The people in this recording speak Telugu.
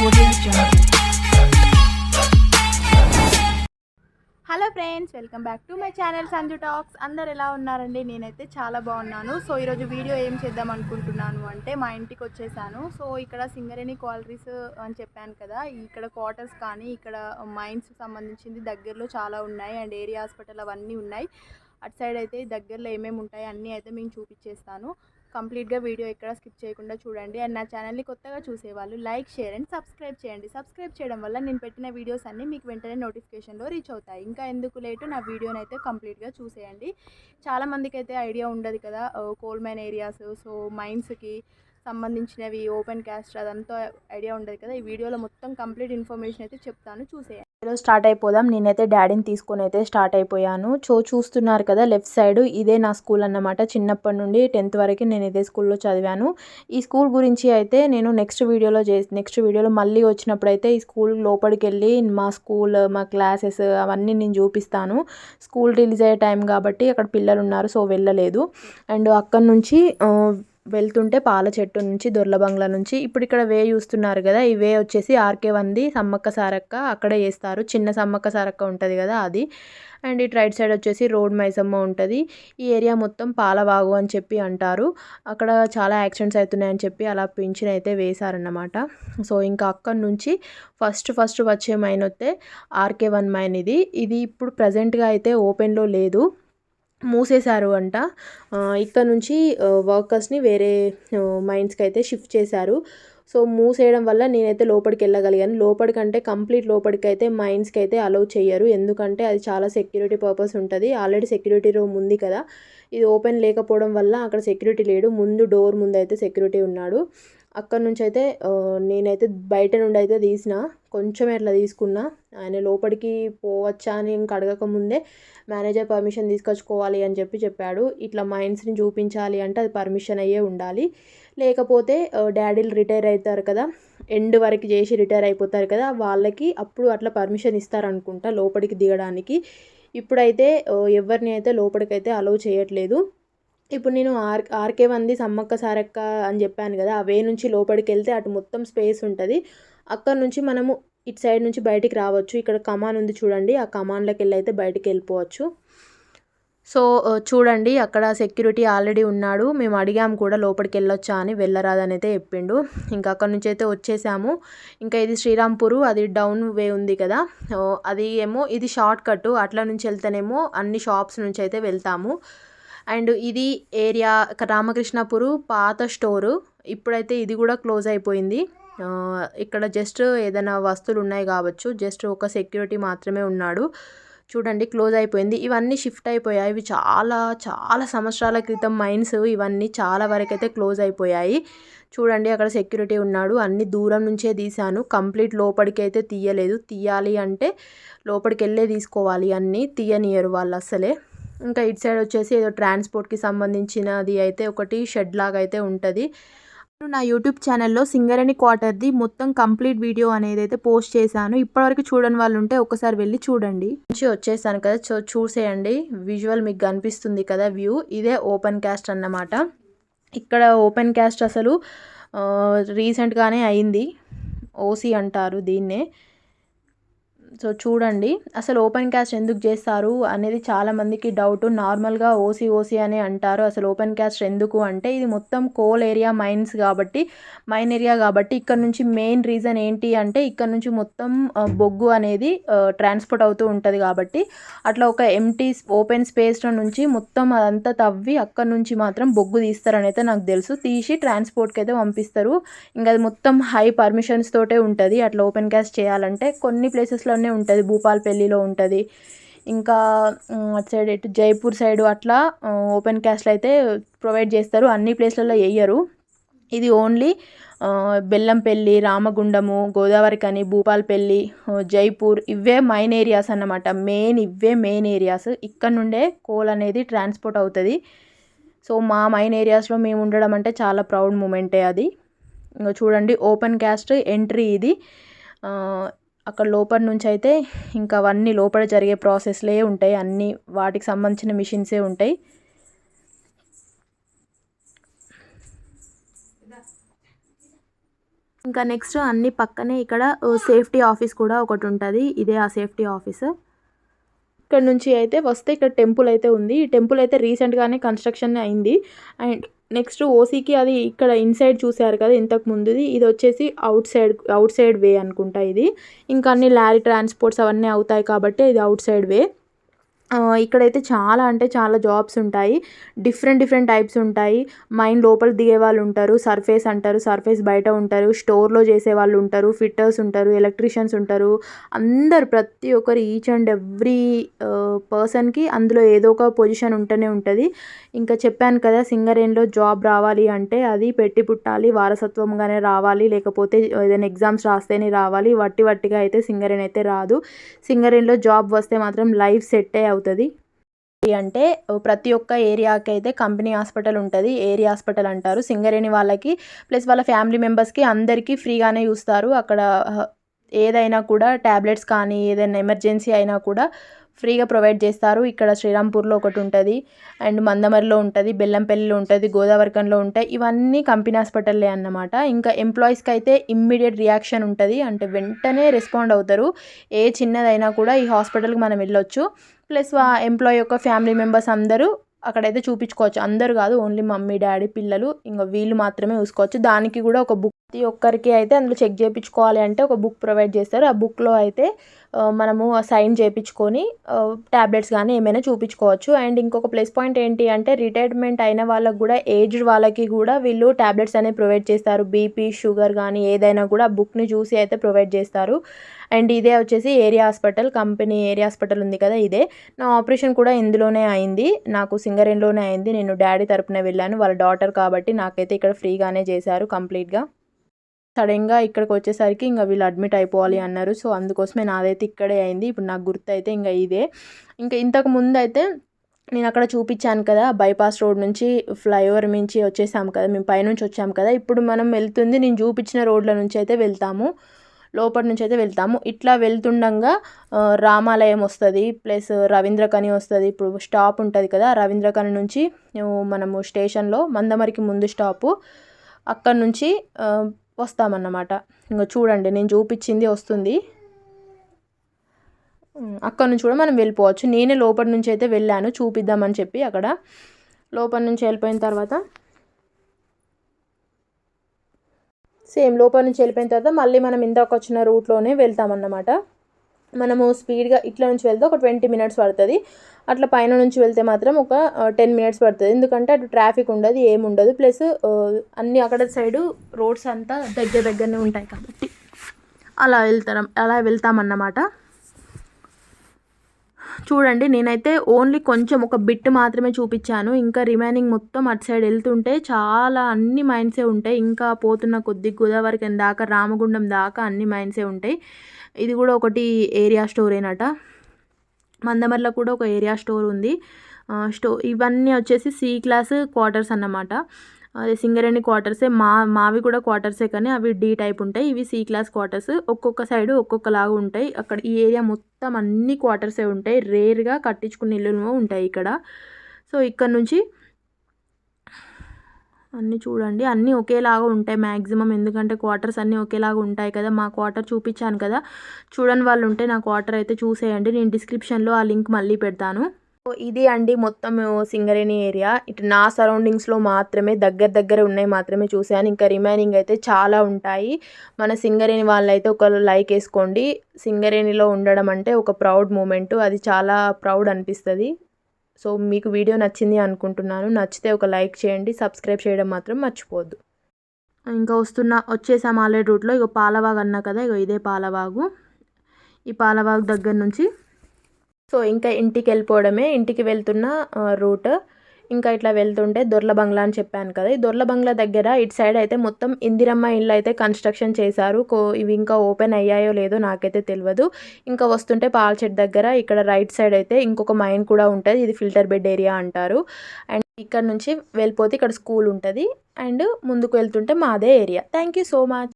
Hello friends welcome back to my channel Sanju talks. అందరు ఎలా ఉన్నారండి? నేనైతే చాలా బాగున్నాను. సో ఈరోజు వీడియో ఏం చేద్దాం అనుకుంటున్నాను అంటే మా ఇంటికి వచ్చేసాను. సో ఇక్కడ సింగరేణి క్వాలిటీస్ అని చెప్పాను కదా ఇక్కడ క్వార్టర్స్ కానీ ఇక్కడ మైన్స్ సంబంధించింది దగ్గరలో చాలా ఉన్నాయి. అండ్ ఏరియా హాస్పిటల్ అవన్నీ ఉన్నాయి. అటు సైడ్ అయితే దగ్గరలో ఏమేమి ఉంటాయి అన్నీ అయితే మేము చూపించేస్తాను. కంప్లీట్గా వీడియో ఎక్కడ స్కిప్ చేయకుండా చూడండి. అండ్ నా ఛానల్ని కొత్తగా చూసేవాళ్ళు లైక్ షేర్ అండ్ సబ్స్క్రైబ్ చేయండి. సబ్స్క్రైబ్ చేయడం వల్ల నేను పెట్టిన వీడియోస్ అన్నీ మీకు వెంటనే నోటిఫికేషన్లో రీచ్ అవుతాయి. ఇంకా ఎందుకు లేటు నా వీడియోని అయితే కంప్లీట్గా చూసేయండి. చాలామందికి అయితే ఐడియా ఉండదు కదా కోల్ మైన్ ఏరియాస్ సో మైన్స్కి సంబంధించినవి ఓపెన్ క్యాస్ట్ అదంతా ఐడియా ఉండదు కదా. ఈ వీడియోలో మొత్తం కంప్లీట్ ఇన్ఫర్మేషన్ అయితే చెప్తాను. చూసేయండి. స్టార్ట్ అయిపోదాం. నేనైతే డాడీని తీసుకొని అయితే స్టార్ట్ అయిపోయాను. సో చూస్తున్నారు కదా లెఫ్ట్ సైడ్ ఇదే నా స్కూల్ అన్నమాట. చిన్నప్పటి నుండి టెన్త్ వరకు నేను ఇదే స్కూల్లో చదివాను. ఈ స్కూల్ గురించి అయితే నేను నెక్స్ట్ వీడియోలో చే నెక్స్ట్ వీడియోలో మళ్ళీ వచ్చినప్పుడు అయితే ఈ స్కూల్ లోపలికి వెళ్ళి మా స్కూల్ మా క్లాసెస్ అవన్నీ నేను చూపిస్తాను. స్కూల్ రిలీజ్ అయ్యే టైం కాబట్టి అక్కడ పిల్లలు ఉన్నారు సో వెళ్ళలేదు. అండ్ అక్కడ నుంచి వెళ్తుంటే పాల చెట్టు నుంచి దొర్ల బంగ్లా నుంచి. ఇప్పుడు ఇక్కడ వే చూస్తున్నారు కదా ఈ వే వచ్చేసి ఆర్కే వంది సమ్మక్క సారక్క అక్కడే వేస్తారు. చిన్న సమ్మక్క సారక్క ఉంటుంది కదా అది. అండ్ ఇటు రైట్ సైడ్ వచ్చేసి రోడ్ మైసమ్మ ఉంటుంది. ఈ ఏరియా మొత్తం పాలవాగు అని చెప్పి అంటారు. అక్కడ చాలా యాక్సిడెంట్స్ అవుతున్నాయని చెప్పి అలా పింఛన్ అయితే వేశారన్నమాట. సో ఇంకా అక్కడి నుంచి ఫస్ట్ ఫస్ట్ వచ్చే మైన్ వస్తే ఆర్కే వన్ మైన్ ఇది. ఇది ఇప్పుడు ప్రజెంట్గా అయితే ఓపెన్లో లేదు. మూసేశారు అంట. ఇక్కడ నుంచి వర్కర్స్ని వేరే మైండ్స్కి అయితే షిఫ్ట్ చేశారు. సో మూసేయడం వల్ల నేనైతే లోపలికి వెళ్ళగలిగాను. లోపలికంటే కంప్లీట్ లోపలికి అయితే మైండ్స్కి అయితే అలౌ చేయరు ఎందుకంటే అది చాలా సెక్యూరిటీ పర్పస్ ఉంటుంది. ఆల్రెడీ సెక్యూరిటీ రూమ్ ఉంది కదా. ఇది ఓపెన్ లేకపోవడం వల్ల అక్కడ సెక్యూరిటీ లేడు. ముందు డోర్ ముందు అయితే సెక్యూరిటీ ఉన్నాడు. అక్కడ నుంచి అయితే నేనైతే బయట నుండి అయితే తీసిన. కొంచెం అట్లా తీసుకున్నా. ఆయన లోపలికి పోవచ్చా అని ఇంక అడగక ముందే మేనేజర్ పర్మిషన్ తీసుకొచ్చుకోవాలి అని చెప్పి చెప్పాడు. ఇట్లా మైండ్స్ని చూపించాలి అంటే అది పర్మిషన్ అయ్యే ఉండాలి. లేకపోతే డాడీలు రిటైర్ అవుతారు కదా ఎండ్ వరకు చేసి రిటైర్ అయిపోతారు కదా వాళ్ళకి అప్పుడు అట్లా పర్మిషన్ ఇస్తారనుకుంటా లోపలికి దిగడానికి. ఇప్పుడైతే ఎవరిని అయితే లోపలికైతే అలౌ చేయట్లేదు. ఇప్పుడు నేను ఆర్ ఆర్కే వంది సమ్మక్క సారక్క అని చెప్పాను కదా అవే నుంచి లోపలికి వెళ్తే అటు మొత్తం స్పేస్ ఉంటుంది. అక్కడ నుంచి మనము ఇటు సైడ్ నుంచి బయటికి రావచ్చు. ఇక్కడ కమాన్ ఉంది చూడండి ఆ కమాన్లోకి వెళ్ళి అయితే బయటికి వెళ్ళిపోవచ్చు సో చూడండి అక్కడ సెక్యూరిటీ ఆల్రెడీ ఉన్నాడు. మేము అడిగాము కూడా లోపలికి వెళ్ళొచ్చా అని వెళ్ళరాదని అయితే చెప్పిండు. ఇంకా అక్కడ నుంచి అయితే వచ్చేసాము. ఇంకా ఇది శ్రీరాంపూరు అది డౌన్ వే ఉంది కదా. అది ఏమో ఇది షార్ట్ కట్ అట్లా నుంచి వెళ్తేనేమో అన్ని షాప్స్ నుంచి అయితే వెళ్తాము. అండ్ ఇది ఏరియా రామకృష్ణపురు పాత స్టోరు. ఇప్పుడైతే ఇది కూడా క్లోజ్ అయిపోయింది. ఇక్కడ జస్ట్ ఏదైనా వస్తువులు ఉన్నాయి కావచ్చు. జస్ట్ ఒక సెక్యూరిటీ మాత్రమే ఉన్నాడు. చూడండి క్లోజ్ అయిపోయింది. ఇవన్నీ షిఫ్ట్ అయిపోయాయి. ఇవి చాలా చాలా సంవత్సరాల క్రితం మైన్స్. ఇవన్నీ చాలా వరకు అయితే క్లోజ్ అయిపోయాయి. చూడండి అక్కడ సెక్యూరిటీ ఉన్నాడు. అన్ని దూరం నుంచే తీశాను. కంప్లీట్ లోపలికి అయితే తీయలేదు. తీయాలి అంటే లోపలికి వెళ్ళే తీసుకోవాలి. అన్నీ తీయనియరు వాళ్ళు అస్సలే. ఇంకా ఇటు సైడ్ వచ్చేసి ఏదో ట్రాన్స్పోర్ట్కి సంబంధించినది అయితే ఒకటి షెడ్ లాగా అయితే ఉంటుంది నా యూట్యూబ్ ఛానల్లో సింగరేణి క్వార్టర్ది మొత్తం కంప్లీట్ వీడియో అనేది అయితే పోస్ట్ చేశాను. ఇప్పటివరకు చూడని వాళ్ళు ఉంటే ఒకసారి వెళ్ళి చూడండి. నుంచి వచ్చేసాను కదా చూ చూసేయండి. విజువల్ మీకు కనిపిస్తుంది కదా వ్యూ. ఇదే ఓపెన్ క్యాస్ట్ అన్నమాట. ఇక్కడ ఓపెన్ క్యాస్ట్ అసలు రీసెంట్గానే అయింది. ఓసీ అంటారు దీన్నే. సో చూడండి అసలు ఓపెన్ క్యాస్ట్ ఎందుకు చేస్తారు అనేది చాలామందికి డౌట్ నార్మల్గా ఓసీ ఓసీ అని అంటారు అసలు ఓపెన్ క్యాస్ట్ ఎందుకు అంటే ఇది మొత్తం కోల్ ఏరియా మైన్స్ కాబట్టి మైన్ ఏరియా కాబట్టి ఇక్కడ నుంచి మెయిన్ రీజన్ ఏంటి అంటే ఇక్కడ నుంచి మొత్తం బొగ్గు అనేది ట్రాన్స్పోర్ట్ అవుతూ ఉంటుంది కాబట్టి అట్లా ఒక ఎంటీ ఓపెన్ స్పేస్ నుంచి మొత్తం అదంతా తవ్వి అక్కడ నుంచి మాత్రం బొగ్గు తీస్తారని అయితే నాకు తెలుసు. తీసి ట్రాన్స్పోర్ట్కి అయితే పంపిస్తారు. ఇంకా అది మొత్తం హై పర్మిషన్స్ తోటే ఉంటుంది. అట్లా ఓపెన్ క్యాస్ట్ చేయాలంటే కొన్ని ప్లేసెస్లో దాంట్లోనే ఉంటుంది భూపాలపల్లిలో ఉంటుంది. ఇంకా అటు సైడ్ ఇటు జైపూర్ సైడ్ అట్లా ఓపెన్ క్యాస్ట్లు అయితే ప్రొవైడ్ చేస్తారు. అన్ని ప్లేస్లలో వేయరు ఇది ఓన్లీ బెల్లంపల్లి రామగుండము గోదావరికని భూపాలపల్లి జైపూర్ ఇవే మైన్ ఏరియాస్ అన్నమాట. మెయిన్ ఇవే మెయిన్ ఏరియాస్ ఇక్కడ నుండే కోల్ అనేది ట్రాన్స్పోర్ట్ అవుతుంది. సో మా మైన్ ఏరియాస్లో మేము ఉండడం అంటే చాలా ప్రౌడ్ మూమెంటే అది. ఇంకా చూడండి ఓపెన్ క్యాస్ట్ ఎంట్రీ ఇది. అక్కడ లోపల నుంచి అయితే ఇంకా అవన్నీ లోపల జరిగే ప్రాసెస్లే ఉంటాయి. అన్నీ వాటికి సంబంధించిన మిషన్సే ఉంటాయి. ఇంకా నెక్స్ట్ అన్ని పక్కనే ఇక్కడ సేఫ్టీ ఆఫీస్ కూడా ఒకటి ఉంటుంది. ఇదే ఆ సేఫ్టీ ఆఫీస్. ఇక్కడ నుంచి అయితే వస్తే ఇక్కడ టెంపుల్ అయితే ఉంది. ఈ టెంపుల్ అయితే రీసెంట్గానే కన్స్ట్రక్షన్ అయింది. అండ్ నెక్స్ట్ ఓసీకి అది ఇక్కడ ఇన్సైడ్ చూసారు కదా ఇంతకు ముందుది. ఇది వచ్చేసి outside outside way అనుకుంటా ఇది. ఇంకా అన్ని లారీ ట్రాన్స్పోర్ట్స్ అవన్నీ అవుతాయి కాబట్టి ఇది అవుట్ సైడ్ వే. ఇక్కడైతే చాలా అంటే చాలా జాబ్స్ ఉంటాయి. డిఫరెంట్ డిఫరెంట్ టైప్స్ ఉంటాయి. మైన్ లోపల దిగే వాళ్ళు ఉంటారు. సర్ఫేస్ అంటారు. సర్ఫేస్ బయట ఉంటారు. స్టోర్లో చేసే వాళ్ళు ఉంటారు. ఫిట్టర్స్ ఉంటారు. ఎలక్ట్రీషియన్స్ ఉంటారు. అందరు ప్రతి ఒక్కరు ఈచ్ అండ్ ఎవ్రీ పర్సన్కి అందులో ఏదో ఒక పొజిషన్ ఉంటూనే ఉంటుంది. ఇంకా చెప్పాను కదా సింగరేణిలో జాబ్ రావాలి అంటే అది పెట్టి పుట్టాలి వారసత్వంగానే రావాలి లేకపోతే ఏదైనా ఎగ్జామ్స్ రాస్తేనే రావాలి. వట్టి వట్టిగా అయితే సింగరేణి అయితే రాదు. సింగరేణిలో జాబ్ వస్తే మాత్రం లైఫ్ సెట్ అవుతుంది అవుతుంది. అంటే ప్రతి ఒక్క ఏరియాకి అయితే కంపెనీ హాస్పిటల్ ఉంటుంది. ఏరియా హాస్పిటల్ అంటారు. సింగరేణి వాళ్ళకి ప్లస్ వాళ్ళ ఫ్యామిలీ మెంబర్స్కి అందరికీ ఫ్రీగానే చూస్తారు. అక్కడ ఏదైనా కూడా ట్యాబ్లెట్స్ కానీ ఏదైనా ఎమర్జెన్సీ అయినా కూడా ఫ్రీగా ప్రొవైడ్ చేస్తారు. ఇక్కడ శ్రీరాంపూర్లో ఒకటి ఉంటుంది. అండ్ మందమరిలో ఉంటుంది. బెల్లంపల్లిలో ఉంటుంది. గోదావరికంలో ఉంటాయి. ఇవన్నీ కంపెనీ హాస్పిటల్లే అన్నమాట. ఇంకా ఎంప్లాయీస్కి అయితే ఇమ్మీడియట్ రియాక్షన్ ఉంటుంది. అంటే వెంటనే రెస్పాండ్ అవుతారు. ఏ చిన్నదైనా కూడా ఈ హాస్పిటల్కి మనం వెళ్ళొచ్చు. ప్లస్ ఆ ఎంప్లాయీ యొక్క ఫ్యామిలీ మెంబర్స్ అందరూ అక్కడైతే చూపించుకోవచ్చు. అందరు కాదు ఓన్లీ మమ్మీ డాడీ పిల్లలు ఇంకా వీళ్ళు మాత్రమే చూసుకోవచ్చు. దానికి కూడా ఒక బుక్ ప్రతి ఒక్కరికి అయితే అందులో చెక్ చేయించుకోవాలి అంటే ఒక బుక్ ప్రొవైడ్ చేస్తారు. ఆ బుక్లో అయితే మనము సైన్ చేయించుకొని ట్యాబ్లెట్స్ కానీ ఏమైనా చూపించుకోవచ్చు. అండ్ ఇంకొక ప్లస్ పాయింట్ ఏంటి అంటే రిటైర్మెంట్ అయిన వాళ్ళకి కూడా ఏజ్డ్ వాళ్ళకి కూడా వీళ్ళు ట్యాబ్లెట్స్ అనేవి ప్రొవైడ్ చేస్తారు. బీపీ షుగర్ కానీ ఏదైనా కూడా ఆ బుక్ని చూసి అయితే ప్రొవైడ్ చేస్తారు. అండ్ ఇదే వచ్చేసి area hospital company area hospital ఉంది కదా ఇదే. నా ఆపరేషన్ కూడా ఇందులోనే అయింది. నాకు సింగరేణిలోనే అయింది. నేను డాడీ తరపున వెళ్ళాను. వాళ్ళ డాటర్ కాబట్టి నాకైతే ఇక్కడ ఫ్రీగానే చేశారు కంప్లీట్గా. సడన్గా ఇక్కడికి వచ్చేసరికి ఇంకా వీళ్ళు అడ్మిట్ అయిపోవాలి అన్నారు. సో అందుకోసమే నాదైతే ఇక్కడే అయింది. ఇప్పుడు నాకు గుర్తు అయితే ఇంకా ఇదే. ఇంకా ఇంతకు ముందు అయితే నేను అక్కడ చూపించాను కదా బైపాస్ రోడ్ నుంచి ఫ్లైఓవర్ నుంచి వచ్చేసాం కదా మేము పైనుంచి వచ్చాము కదా. ఇప్పుడు మనం వెళ్తుంది నేను చూపించిన రోడ్ల నుంచి అయితే వెళ్తాము. లోపల నుంచి అయితే వెళ్తాము. ఇట్లా వెళ్తుండగా రామాలయం వస్తుంది ప్లస్ రవీంద్రకని వస్తుంది. ఇప్పుడు స్టాప్ ఉంటుంది కదా రవీంద్రకని నుంచి మనము స్టేషన్లో మందమరికి ముందు స్టాపు. అక్కడ నుంచి వస్తామన్నమాట. ఇంకా చూడండి నేను చూపించింది వస్తుంది. అక్కడ నుంచి కూడా మనం వెళ్ళిపోవచ్చు. నేనే లోపల నుంచి అయితే వెళ్ళాను చూపిద్దామని చెప్పి అక్కడ. లోపల నుంచి వెళ్ళిపోయిన తర్వాత సేమ్ లోపల నుంచి వెళ్ళిపోయిన తర్వాత మళ్ళీ మనం ఇందాక వచ్చిన రూట్లోనే వెళ్తామన్నమాట. మనము స్పీడ్గా ఇట్లా నుంచి వెళ్తే ఒక ట్వంటీ మినిట్స్ పడుతుంది. అట్లా పైన నుంచి వెళ్తే మాత్రం ఒక టెన్ మినిట్స్ పడుతుంది. ఎందుకంటే అటు ట్రాఫిక్ ఉండదు ఏమి ఉండదు. ప్లస్ అన్ని అక్కడ సైడు రోడ్స్ అంతా దగ్గర దగ్గరనే ఉంటాయి కాబట్టి అలా వెళ్తాం అలా వెళ్తామన్నమాట. చూడండి నేనైతే ఓన్లీ కొంచెం ఒక బిట్ మాత్రమే చూపించాను. ఇంకా రిమైనింగ్ మొత్తం అటు సైడ్ వెళ్తుంటే చాలా అన్ని మైన్సే ఉంటాయి. ఇంకా పోతున్న కొద్ది గోదావరికి దాకా రామగుండం దాకా అన్ని మైన్సే ఉంటాయి. ఇది కూడా ఒకటి ఏరియా స్టోరేనట మందమర్లో కూడా ఒక ఏరియా స్టోర్ ఉంది. స్టో ఇవన్నీ వచ్చేసి సి క్లాస్ క్వార్టర్స్ అన్నమాట. అదే సింగరేణి క్వార్టర్సే మా మావి కూడా క్వార్టర్సే కానీ అవి డి టైప్ ఉంటాయి. ఇవి సి క్లాస్ క్వార్టర్స్. ఒక్కొక్క సైడ్ ఒక్కొక్కలాగా ఉంటాయి. అక్కడ ఈ ఏరియా మొత్తం అన్ని క్వార్టర్సే ఉంటాయి. రేర్గా కట్టించుకున్న ఇల్లులు ఉంటాయి ఇక్కడ. సో ఇక్కడ నుంచి అన్నీ చూడండి. అన్నీ ఒకేలాగా ఉంటాయి మ్యాక్సిమం ఎందుకంటే క్వార్టర్స్ అన్నీ ఒకేలాగా ఉంటాయి కదా. మా క్వార్టర్ చూపించాను కదా. చూడని వాళ్ళు ఉంటే నా క్వార్టర్ అయితే చూసేయండి. నేను డిస్క్రిప్షన్లో ఆ లింక్ మళ్ళీ పెడతాను. ఇది అండి మొత్తం సింగరేణి ఏరియా. ఇటు నా సరౌండింగ్స్లో మాత్రమే దగ్గర దగ్గర ఉన్నాయి మాత్రమే చూశాను. ఇంకా రిమైనింగ్ అయితే చాలా ఉంటాయి. మన సింగరేణి వాళ్ళైతే ఒక లైక్ వేసుకోండి. సింగరేణిలో ఉండడం అంటే ఒక ప్రౌడ్ మూమెంట్. అది చాలా ప్రౌడ్ అనిపిస్తుంది. సో మీకు వీడియో నచ్చింది అనుకుంటున్నాను. నచ్చితే ఒక లైక్ చేయండి. సబ్స్క్రైబ్ చేయడం మాత్రం మర్చిపోద్దు ఇంకా వస్తున్న వచ్చేసాం ఆల్రెడీ రూట్లో. ఇగో పాలవాగు అన్నా కదా ఇగో ఇదే పాలవాగు. ఈ పాలవాగు దగ్గర నుంచి సో ఇంకా ఇంటికి వెళ్ళిపోవడమే ఇంటికి వెళ్తున్న రూట్. ఇంకా ఇట్లా వెళ్తుంటే దొర్ల బంగ్లా అని చెప్పాను కదా ఈ దొర్ల బంగ్లా దగ్గర ఇటు సైడ్ అయితే మొత్తం ఇందిరమ్మ ఇల్లు అయితే కన్స్ట్రక్షన్ చేశారు. కో ఇవి ఇంకా ఓపెన్ అయ్యాయో లేదో నాకైతే తెలియదు ఇంకా వస్తుంటే పాల్చెట్ దగ్గర ఇక్కడ రైట్ సైడ్ అయితే ఇంకొక మైన్ కూడా ఉంటుంది ఇది ఫిల్టర్ బెడ్ ఏరియా అంటారు. అండ్ ఇక్కడ నుంచి వెళ్ళిపోతే ఇక్కడ స్కూల్ ఉంటుంది. అండ్ ముందుకు వెళ్తుంటే మాదే area. Thank you so much.